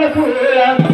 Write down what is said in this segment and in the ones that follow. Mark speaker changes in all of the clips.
Speaker 1: রসুল্লাহ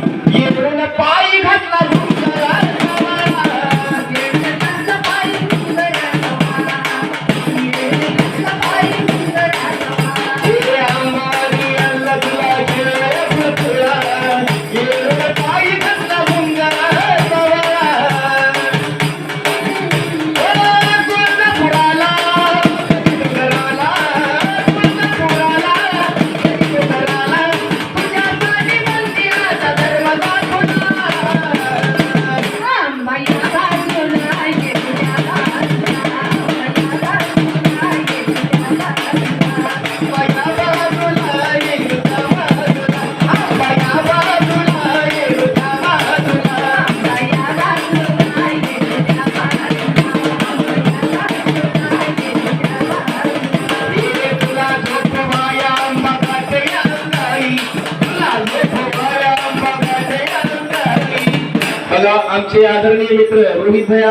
Speaker 1: मला आमचे आदरणीय मित्र रोहित भया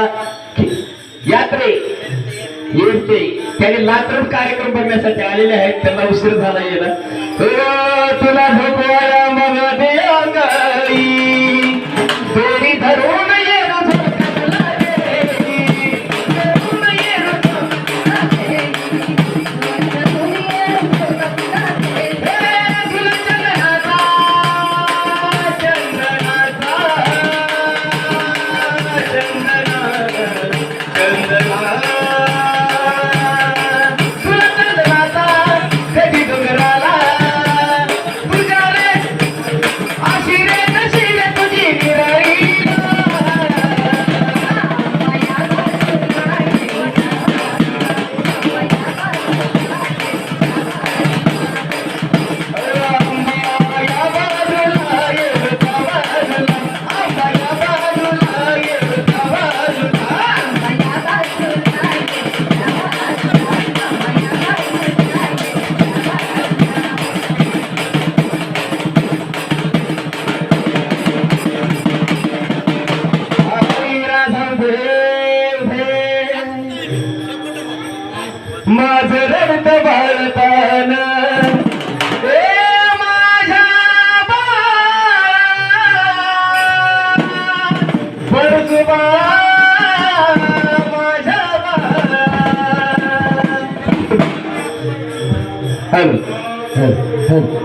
Speaker 1: यात्रे येते त्याने लात्र कार्यक्रम बघण्यासाठी आलेले आहेत त्यांना उशीर झाला येणार तुला
Speaker 2: الحب.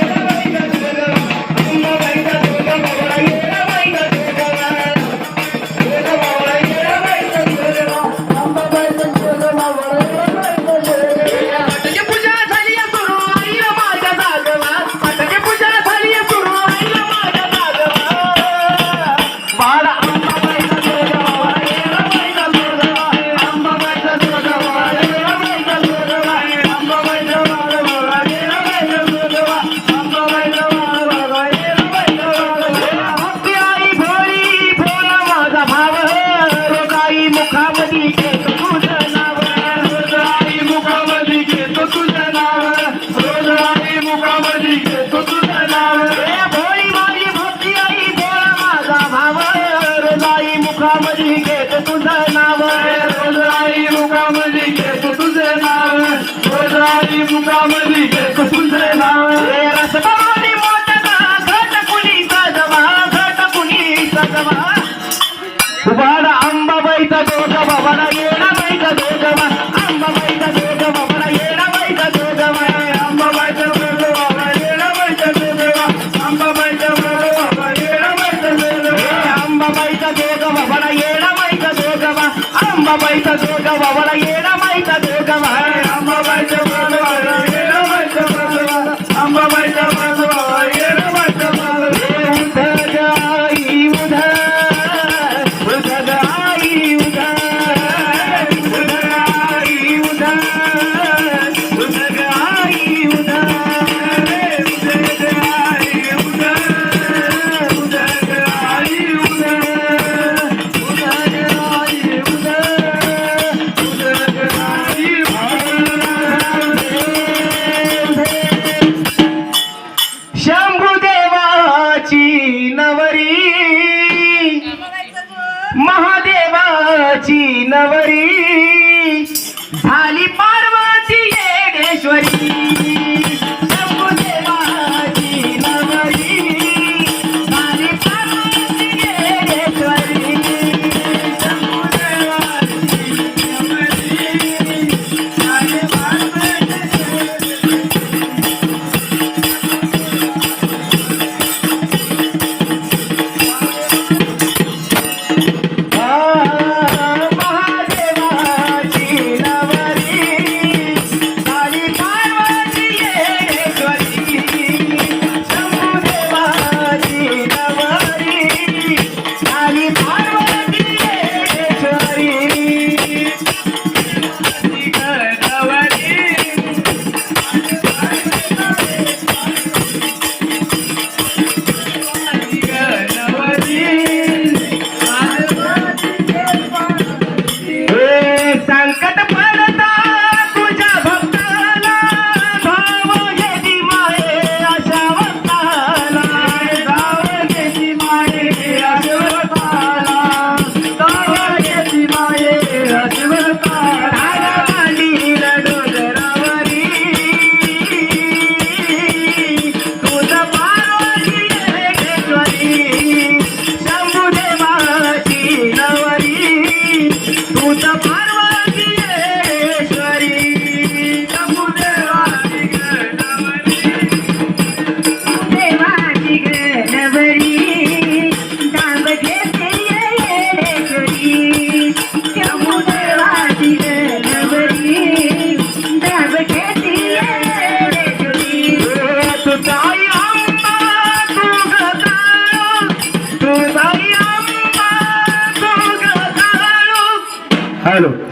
Speaker 2: పాపమైత దోగ వవల
Speaker 1: ఏడమైత దోగ వాడ ನವರೀ حلو.